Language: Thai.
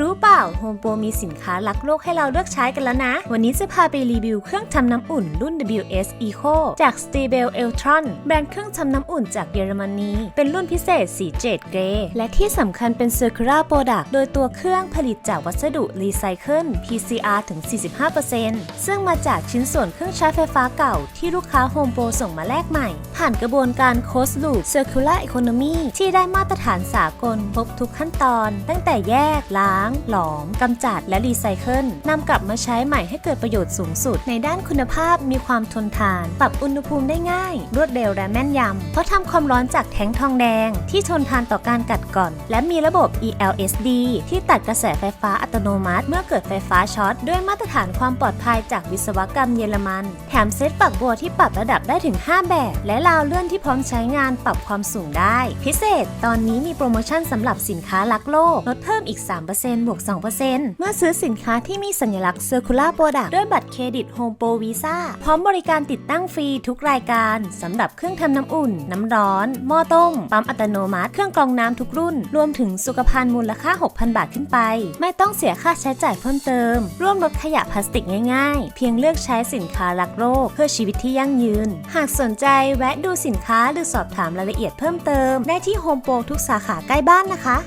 รู้เปล่าโฮมโปรมีสินค้ารักโลกให้เราเลือกใช้กันแล้วนะ วันนี้จะพาไปรีวิวเครื่องทำน้ำอุ่นรุ่น WS Eco จาก s t e b e l Eltron แบรนด์เครื่องทำน้ำอุ่นจากเยอรมนี เป็นรุ่นพิเศษสีเจดเกรย์และที่สำคัญเป็น Circular Product โดยตัวเครื่องผลิตจากวัสดุรีไซเคิล PCR ถึง 45%ซึ่งมาจากชิ้นส่วนเครื่องใช้ไฟฟ้าเก่าที่ลูกค้าโฮมโปรส่งมาแลกใหม่ ผ่านกระบวนการ Closed Loop Circular Economy ที่ได้มาตรฐานสากลครบทุกขั้นตอน ตั้งแต่แยกล้างหลอมกำจัดและรีไซเคิลนำกลับมาใช้ใหม่ให้เกิดประโยชน์สูงสุด ในด้านคุณภาพมีความทนทาน ปรับอุณหภูมิได้ง่าย รวดเร็วและแม่นยำ เพราะทำความร้อนจากแท้งทองแดง ที่ทนทานต่อการกัดกร่อน และมีระบบ ELSD ที่ตัดกระแสไฟฟ้าอัตโนมัติ เมื่อเกิดไฟฟ้าช็อตด้วยมาตรฐานความปลอดภัยจากวิศวกรรมเยอรมัน แถมเซตฝักบัวที่ปรับระดับได้ถึง 5 แบบ และราวเลื่อนที่พร้อมใช้งานปรับความสูงได้ พิเศษ ตอนนี้มีโปรโมชั่นสำหรับสินค้ารักโลกลดเพิ่มอีก 3%บวก 2%เมื่อซื้อสินค้าที่มีสัญลักษณ์ Circular Product ด้วยบัตรเครดิต Home Pro Visa พร้อมบริการติดตั้งฟรีทุกรายการสำหรับเครื่องทำน้ำอุ่น น้ำร้อน หม้อต้ม ปั๊มอัตโนมัติ เครื่องกรองน้ำทุกรุ่น รวมถึงสุขภัณฑ์มูลค่า 6,000 บาทขึ้นไป ไม่ต้องเสียค่าใช้จ่ายเพิ่มเติม ร่วมลดขยะพลาสติกง่ายๆ เพียงเลือกใช้สินค้ารักโลกเพื่อชีวิตที่ยั่งยืน หากสนใจแวะดูสินค้าหรือสอบถามรายละเอียดเพิ่มเติม ได้ที่ Home Pro ทุกสาขาใกล้บ้านนะคะ